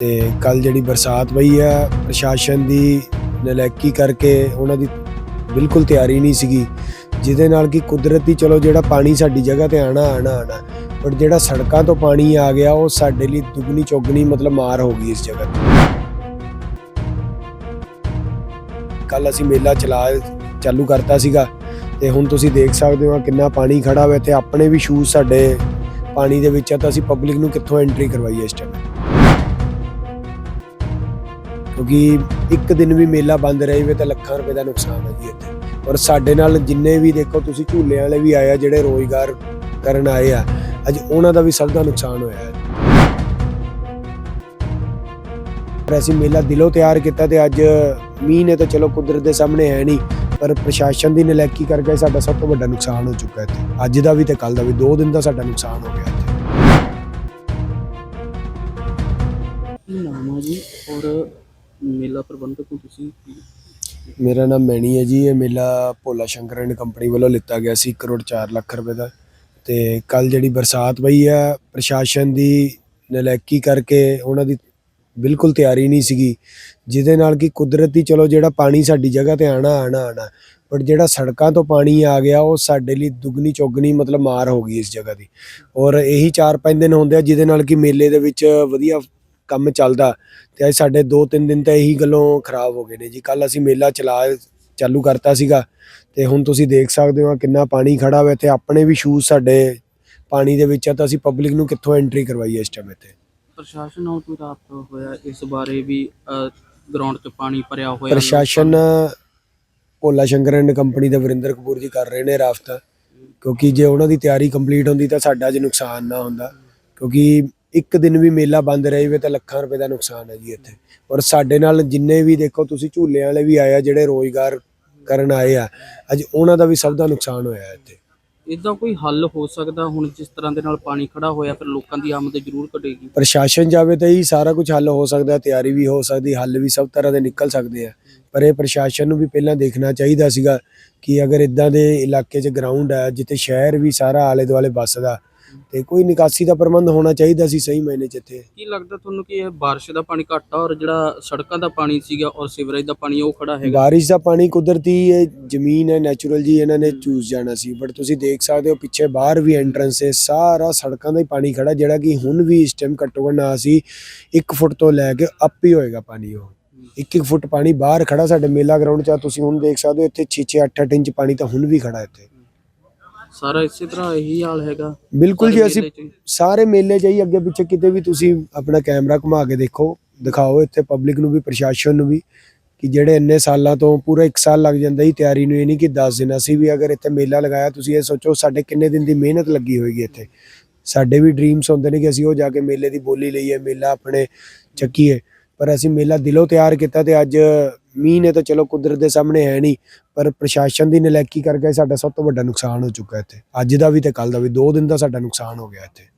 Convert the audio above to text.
ਤੇ ਕੱਲ ਜਿਹੜੀ ਬਰਸਾਤ ਪਈ ਹੈ, ਪ੍ਰਸ਼ਾਸਨ ਦੀ ਨਲੈਕੀ ਕਰਕੇ ਉਹਨਾਂ ਦੀ ਬਿਲਕੁਲ ਤਿਆਰੀ ਨਹੀਂ ਸੀਗੀ, ਜਿਹਦੇ ਨਾਲ ਕਿ ਕੁਦਰਤੀ ਚਲੋ ਜਿਹੜਾ ਪਾਣੀ ਸਾਡੀ ਜਗ੍ਹਾ ਤੇ ਆਣਾ ਆਣਾ ਆਣਾ, ਪਰ ਜਿਹੜਾ ਸੜਕਾਂ ਤੋਂ ਪਾਣੀ ਆ ਗਿਆ, ਉਹ ਸਾਡੇ ਲਈ ਦੁੱਗਣੀ ਚੌਗਣੀ ਮਤਲਬ ਮਾਰ ਹੋ ਗਈ ਇਸ ਜਗ੍ਹਾ ਤੇ। ਕੱਲ ਅਸੀਂ ਮੇਲਾ ਚਲਾ, ਚਾਲੂ ਕਰਤਾ ਸੀਗਾ, ਤੇ ਹੁਣ ਤੁਸੀਂ ਦੇਖ ਸਕਦੇ ਹੋ ਕਿੰਨਾ ਪਾਣੀ ਖੜਾ ਹੋਇਆ ਤੇ ਆਪਣੇ ਵੀ ਸ਼ੂਜ਼ ਸਾਡੇ ਪਾਣੀ ਦੇ ਵਿੱਚ ਆ, ਤਾਂ ਅਸੀਂ ਪਬਲਿਕ ਨੂੰ ਕਿੱਥੋਂ ਐਂਟਰੀ ਕਰਵਾਈਏ ਇਸ ਟਾਈਮ ਕਿਉਂਕਿ ਇੱਕ ਦਿਨ ਵੀ ਮੇਲਾ ਬੰਦ ਰਹੇ ਵੇ ਤਾਂ ਲੱਖਾਂ ਰੁਪਏ ਦਾ ਨੁਕਸਾਨ ਹੈ ਜੀ ਇੱਥੇ। ਔਰ ਸਾਡੇ ਨਾਲ ਜਿੰਨੇ ਵੀ ਦੇਖੋ ਤੁਸੀਂ ਝੂਲੇ ਵਾਲੇ ਵੀ ਆਏ ਆ ਜਿਹੜੇ ਰੋਜ਼ਗਾਰ ਕਰਨ ਆਏ ਆ, ਅੱਜ ਉਹਨਾਂ ਦਾ ਵੀ ਸਭ ਦਾ ਨੁਕਸਾਨ ਹੋਇਆ ਹੈ। ਪਰ ਅਸੀਂ ਮੇਲਾ ਦਿਲੋਂ ਤਿਆਰ ਕੀਤਾ ਤੇ ਅੱਜ ਮੀਂਹ ਨੇ ਤਾਂ ਚਲੋ ਕੁਦਰਤ ਦੇ ਸਾਹਮਣੇ ਹੈ ਨਹੀਂ, ਪਰ ਪ੍ਰਸ਼ਾਸਨ ਦੀ ਨਲੈਕੀ ਕਰਕੇ ਸਾਡਾ ਸਭ ਤੋਂ ਵੱਡਾ ਨੁਕਸਾਨ ਹੋ ਚੁੱਕਾ ਹੈ ਇੱਥੇ। ਅੱਜ ਦਾ ਵੀ ਤੇ ਕੱਲ ਦਾ ਵੀ, ਦੋ ਦਿਨ ਦਾ ਸਾਡਾ ਨੁਕਸਾਨ ਹੋ ਗਿਆ ਇੱਥੇ। ਨਾਮ ਜੀ? ਔਰ ਮੇਲਾ ਪ੍ਰਬੰਧਕ ਹੋ ਤੁਸੀਂ? ਮੇਰਾ ਨਾਮ ਮੈਣੀ ਹੈ ਜੀ, ਇਹ ਮੇਲਾ ਭੋਲਾ ਸ਼ੰਕਰ ਐਂਡ ਕੰਪਨੀ ਵੱਲੋਂ ਲਿੱਤਾ ਗਿਆ ਸੀ 1 ਕਰੋੜ 4 ਲੱਖ ਰੁਪਏ ਦਾ। ਤੇ ਕੱਲ ਜਿਹੜੀ ਬਰਸਾਤ ਪਈ ਆ ਪ੍ਰਸ਼ਾਸਨ ਦੀ ਨਲੈਕੀ ਕਰਕੇ ਉਹਨਾਂ ਦੀ ਬਿਲਕੁਲ ਤਿਆਰੀ ਨਹੀਂ ਸੀਗੀ, ਜਿਹਦੇ ਨਾਲ ਕਿ ਕੁਦਰਤੀ ਚਲੋ ਜਿਹੜਾ ਪਾਣੀ ਸਾਡੀ ਜਗ੍ਹਾ ਤੇ ਆਣਾ ਆਣਾ ਆਣਾ ਬਟ ਜਿਹੜਾ ਸੜਕਾਂ ਤੋਂ ਪਾਣੀ ਆ ਗਿਆ, ਉਹ ਸਾਡੇ ਲਈ ਦੁੱਗਣੀ ਚੌਗਣੀ ਮਤਲਬ ਮਾਰ ਹੋ ਗਈ ਇਸ ਜਗ੍ਹਾ ਦੀ। ਔਰ ਇਹੀ 4-5 ਦਿਨ ਹੁੰਦੇ ਆ, ਜਿਹਦੇ ਨਾਲ ਕਿ ਮੇਲੇ ਦੇ ਵਿੱਚ ਵਧੀਆ ਕੰਮ ਚੱਲਦਾ ਤੇ ਅੱਜ ਸਾਡੇ 2-3 ਦਿਨ ਤਾਂ ਇਹੀ ਗੱਲੋਂ ਖਰਾਬ ਹੋ ਗਏ ਨੇ ਜੀ। ਕੱਲ ਅਸੀਂ ਮੇਲਾ ਚਲਾ ਚਾਲੂ ਕਰਤਾ ਸੀਗਾ ਤੇ ਹੁਣ ਤੁਸੀਂ ਦੇਖ ਸਕਦੇ ਹੋ ਕਿੰਨਾ ਪਾਣੀ ਖੜਾ ਹੋਇਆ ਤੇ ਆਪਣੇ ਵੀ ਸ਼ੂਜ਼ ਸਾਡੇ ਪਾਣੀ ਦੇ ਵਿੱਚ ਆ ਤਾਂ ਅਸੀਂ ਪਬਲਿਕ ਨੂੰ ਕਿੱਥੋਂ ਐਂਟਰੀ ਕਰਵਾਈਏ ਇਸ ਟਾਈਮ ਇੱਥੇ? ਪ੍ਰਸ਼ਾਸਨ ਨਾਲ ਕੋਈ ਰਾਬਤਾ ਹੋਇਆ ਇਸ ਬਾਰੇ ਵੀ ਗਰਾਊਂਡ 'ਚ ਪਾਣੀ ਭਰਿਆ ਹੋਇਆ ਪ੍ਰਸ਼ਾਸਨ ਭੋਲਾ ਸ਼ੰਕਰ ਐਂਡ ਕੰਪਨੀ ਦੇ ਵਰਿੰਦਰ ਕਪੂਰ ਜੀ ਕਰ ਰਹੇ ਨੇ ਰਾਫਤਾ ਕਿਉਂਕਿ ਜੇ ਉਹਨਾਂ ਦੀ ਤਿਆਰੀ ਕੰਪਲੀਟ ਹੁੰਦੀ ਤਾਂ ਸਾਡਾ ਅੱਜ ਨੁਕਸਾਨ ਨਾ ਹੁੰਦਾ। ਕਿਉਂਕਿ ਇੱਕ ਦਿਨ ਵੀ ਮੇਲਾ ਬੰਦ ਰਹੇ ਵੇ ਤਾਂ ਲੱਖਾਂ ਰੁਪਏ ਦਾ ਨੁਕਸਾਨ ਹੈ ਜੀ ਇੱਥੇ। ਔਰ ਸਾਡੇ ਨਾਲ ਜਿੰਨੇ ਵੀ ਦੇਖੋ ਤੁਸੀਂ ਝੂਲੇ ਵਾਲੇ ਵੀ ਆਏ ਆ ਜਿਹੜੇ ਰੋਜ਼ਗਾਰ ਕਰਨ ਆਏ ਆ ਅੱਜ ਉਹਨਾਂ ਦਾ ਵੀ ਸਭ ਦਾ ਨੁਕਸਾਨ ਹੋਇਆ ਹੈ ਇੱਥੇ। ਇਦਾਂ ਕੋਈ ਹੱਲ ਹੋ ਸਕਦਾ? ਹੁਣ ਜਿਸ ਤਰ੍ਹਾਂ ਦੇ ਨਾਲ ਪਾਣੀ ਖੜਾ ਹੋਇਆ ਫਿਰ ਲੋਕਾਂ ਦੀ ਆਮਦ ਜ਼ਰੂਰ ਘਟੇਗੀ। ਪ੍ਰਸ਼ਾਸਨ ਜਾਵੇ ਤਾਂ ਹੀ ਸਾਰਾ ਕੁਝ ਹੱਲ ਹੋ ਸਕਦਾ ਤਿਆਰੀ ਵੀ ਹੋ ਸਕਦੀ ਹੱਲ ਵੀ ਸਭ ਤਰ੍ਹਾਂ ਦੇ ਨਿਕਲ ਸਕਦੇ ਆ। ਪਰ ਇਹ ਪ੍ਰਸ਼ਾਸਨ ਨੂੰ ਵੀ ਪਹਿਲਾਂ ਦੇਖਣਾ ਚਾਹੀਦਾ ਸੀਗਾ ਕਿ ਅਗਰ ਇਦਾਂ ਦੇ ਇਲਾਕੇ 'ਚ ਗਰਾਊਂਡ ਹੈ ਜਿੱਥੇ ਸ਼ਹਿਰ ਵੀ ਸਾਰਾ ਆਲੇ ਦੁਆਲੇ ਵੱਸਦਾ ਤੇ ਕੋਈ ਨਿਕਾਸੀ ਦਾ ਪ੍ਰਬੰਧ ਹੋਣਾ ਚਾਹੀਦਾ ਸੀ ਸਹੀ ਮਾਇਨੇ 'ਚ ਇੱਥੇ। ਕੀ ਲੱਗਦਾ ਤੁਹਾਨੂੰ ਕਿ ਇਹ ਬਾਰਿਸ਼ ਦਾ ਪਾਣੀ ਘੱਟ ਆ ਔਰ ਜਿਹੜਾ ਸੜਕਾਂ ਦਾ ਪਾਣੀ ਸੀਗਾ ਔਰ ਸੀਵਰੇਜ ਦਾ ਪਾਣੀ ਉਹ ਖੜਾ ਹੈਗਾ? ਬਾਰਿਸ਼ ਦਾ ਪਾਣੀ ਕੁਦਰਤੀ ਇਹ ਜ਼ਮੀਨ ਹੈ ਨੈਚੁਰਲ ਜੀ ਇਹਨਾਂ ਨੇ ਚੂਸ ਜਾਣਾ ਸੀ। ਬਟ ਤੁਸੀਂ ਦੇਖ ਸਕਦੇ ਹੋ ਪਿੱਛੇ ਬਾਹਰ ਵੀ ਐਂਟਰੈਂਸ ਹੈ ਸਾਰਾ ਸੜਕਾਂ ਦਾ ਹੀ ਪਾਣੀ ਖੜਾ ਜਿਹੜਾ ਕਿ ਹੁਣ ਵੀ ਇਸ ਟਾਈਮ ਘੱਟੋ ਘੱਟ ਨਾ ਸੀ 1 ਫੁੱਟ ਤੋਂ ਲੈ ਕੇ ਅੱਪ ਹੀ ਹੋਏਗਾ ਪਾਣੀ ਉਹ। 1-1 ਫੁੱਟ ਪਾਣੀ ਬਾਹਰ ਖੜਾ ਸਾਡੇ ਮੇਲਾ ਗਰਾਊਂਡ 'ਚ ਤੁਸੀਂ ਹੁਣ ਦੇਖ ਸਕਦੇ ਹੋ ਇੱਥੇ 6-6 8-8 ਇੰਚ ਪਾਣੀ ਤਾਂ ਹੁਣ ਵੀ ਖੜਾ ਇੱਥੇ। ਸਾਰਾ ਇਸੇ ਤਰ੍ਹਾਂ ਇਹੀ ਹਾਲ ਹੈਗਾ। ਬਿਲਕੁਲ ਜੀ ਅਸੀਂ? ਸਾਰੇ ਮੇਲੇ 'ਚ ਹੀ ਅੱਗੇ ਪਿੱਛੇ ਕਿਤੇ ਵੀ ਤੁਸੀਂ ਆਪਣਾ ਕੈਮਰਾ ਘੁਮਾ ਕੇ ਦੇਖੋ ਦਿਖਾਓ ਇੱਥੇ ਪਬਲਿਕ ਨੂੰ ਵੀ ਪ੍ਰਸ਼ਾਸਨ ਨੂੰ ਵੀ ਕਿ ਜਿਹੜੇ ਇੰਨੇ ਸਾਲਾਂ ਤੋਂ ਪੂਰਾ 1 ਸਾਲ ਲੱਗ ਜਾਂਦਾ ਹੀ ਤਿਆਰੀ ਨੂੰ ਇਹ ਨਹੀਂ ਕਿ 10 ਦਿਨ। ਅਸੀਂ ਵੀ ਅਗਰ ਇੱਥੇ ਮੇਲਾ ਲਗਾਇਆ ਤੁਸੀਂ ਇਹ ਸੋਚੋ ਸਾਡੇ ਕਿੰਨੇ ਦਿਨ ਦੀ ਮਿਹਨਤ ਲੱਗੀ ਹੋਏਗੀ ਇੱਥੇ। ਸਾਡੇ ਵੀ ਡ੍ਰੀਮਸ ਹੁੰਦੇ ਨੇ ਕਿ ਅਸੀਂ ਉਹ ਜਾ ਕੇ ਮੇਲੇ ਦੀ ਬੋਲੀ ਲਈਏ ਮੇਲਾ ਆਪਣੇ ਚੱਕੀਏ। ਪਰ ਅਸੀਂ ਮੇਲਾ ਦਿਲੋਂ ਤਿਆਰ ਕੀਤਾ ਤੇ ਅੱਜ ਮੀਂਹ ਨੇ ਤਾਂ ਚਲੋ ਕੁਦਰਤ ਦੇ ਸਾਹਮਣੇ ਹੈ ਨਹੀਂ, ਪਰ ਪ੍ਰਸ਼ਾਸਨ ਦੀ ਨਲੈਕੀ ਕਰਕੇ ਸਾਡਾ ਸਭ ਤੋਂ ਵੱਡਾ ਨੁਕਸਾਨ ਹੋ ਚੁੱਕਾ ਇੱਥੇ। ਅੱਜ ਦਾ ਵੀ ਤੇ ਕੱਲ ਦਾ ਵੀ, ਦੋ ਦਿਨ ਦਾ ਸਾਡਾ ਨੁਕਸਾਨ ਹੋ ਗਿਆ ਇੱਥੇ।